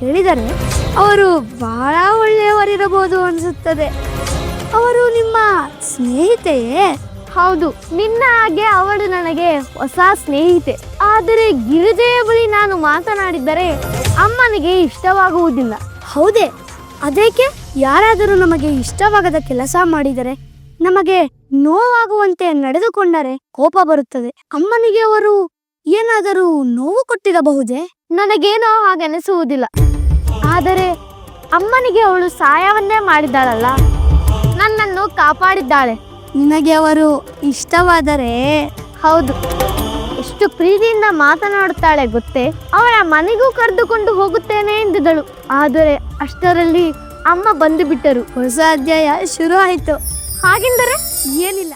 ಕೇಳಿದರೆ ಅವರು ಬಹಳ ಒಳ್ಳೆಯವರಿರಬಹುದು ಅನಿಸುತ್ತದೆ. ಅವರು ನಿಮ್ಮ ಸ್ನೇಹಿತೆಯೇ? ಹೌದು ನಿನ್ನ ಹಾಗೆ ಅವಳು ನನಗೆ ಹೊಸ ಸ್ನೇಹಿತೆ. ಆದರೆ ಗಿರಿಜೆಯ ಬಳಿ ನಾನು ಮಾತನಾಡಿದರೆ ಅಮ್ಮನಿಗೆ ಇಷ್ಟವಾಗುವುದಿಲ್ಲ. ಹೌದೇ ಅದೇಕೆ? ಯಾರಾದರೂ ನಮಗೆ ಇಷ್ಟವಾಗದ ಕೆಲಸ ಮಾಡಿದರೆ ನಮಗೆ ನೋವಾಗುವಂತೆ ನಡೆದುಕೊಂಡರೆ ಕೋಪ ಬರುತ್ತದೆ. ಅಮ್ಮನಿಗೆ ಅವರು ಏನಾದರೂ ನೋವು ಕೊಟ್ಟಿರಬಹುದೇ? ನನಗೇನೋ ಹಾಗೆನಿಸುವುದಿಲ್ಲ ಆದರೆ ಅಮ್ಮನಿಗೆ ಅವಳು ಸಹಾಯವನ್ನೇ ಮಾಡಿದ್ದಾಳಲ್ಲ? ನನ್ನನ್ನು ಕಾಪಾಡಿದ್ದಾಳೆ. ನಿನಗೆ ಅವರು ಇಷ್ಟವಾದರೆ? ಹೌದು. ಎಷ್ಟು ಪ್ರೀತಿಯಿಂದ ಮಾತನಾಡುತ್ತಾಳೆ ಗೊತ್ತೇ? ಅವಳ ಮನೆಗೂ ಕರೆದುಕೊಂಡು ಹೋಗುತ್ತೇನೆ ಎಂದಿದಳು ಆದರೆ ಅಷ್ಟರಲ್ಲಿ ಅಮ್ಮ ಬಂದು ಬಿಟ್ಟರು ಹೊಸ ಅಧ್ಯಾಯ ಶುರು ಆಯಿತು ಹಾಗೆಂದರೆ? ಏನಿಲ್ಲ.